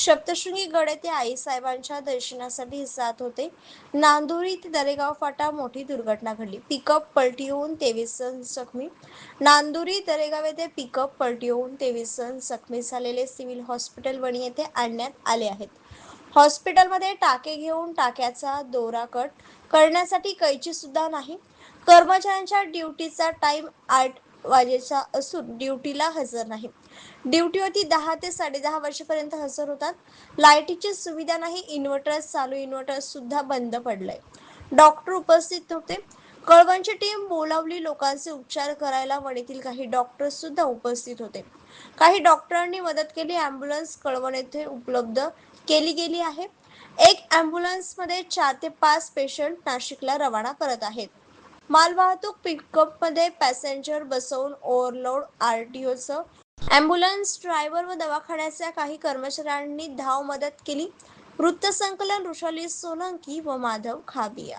सप्तशृंगी गड येथे आईसाहेबांच्या दर्शनासाठी जात होते. नांदुरी ते दरेगाव फाटा मोठी दुर्घटना घडली. पिकअप पलटी होऊन तेवीस जण जखमी. नांदुरी दरेगाव येथे पिकअप पलटी होऊन तेवीस जण जखमी झालेले सिव्हिल हॉस्पिटल वणी येथे आणण्यात आले आहेत. हॉस्पिटलमध्ये टाके घेऊन टाक्याचा दोरा कट करण्यासाठी कैची सुद्धा नाही. कर्मचाऱ्यांच्या ड्युटीचा टाइम आठ वाजेचा असून ड्युटीला हजर नाही. ड्युटीवरती दहा ते साडेदहा वर्षापर्यंत हजर होतात. लाईटीची सुविधा नाही इन्व्हर्टर चालू इन्व्हर्टर सुद्धा बंद पडलंय. डॉक्टर उपस्थित होते कळवणची टीम बोलावली लोकांचे उपचार करायला वणीतील काही डॉक्टर सुद्धा उपस्थित होते. काही डॉक्टरांनी मदत केली अँब्युलन्स कळवण येथे उपलब्ध केली गेली आहे. एक अँब्युलन्समध्ये चार ते पाच पेशंट नाशिकला रवाना करत आहेत. मालवाहतूक पिकअपमध्ये पॅसेंजर बसवून ओव्हरलोड ओचं अँब्युलन्स ड्रायव्हर व दवाखान्याच्या काही कर्मचाऱ्यांनी धाव मदत केली. वृत्तसंकलन ऋषाली सोलंकी व माधव खाबिया.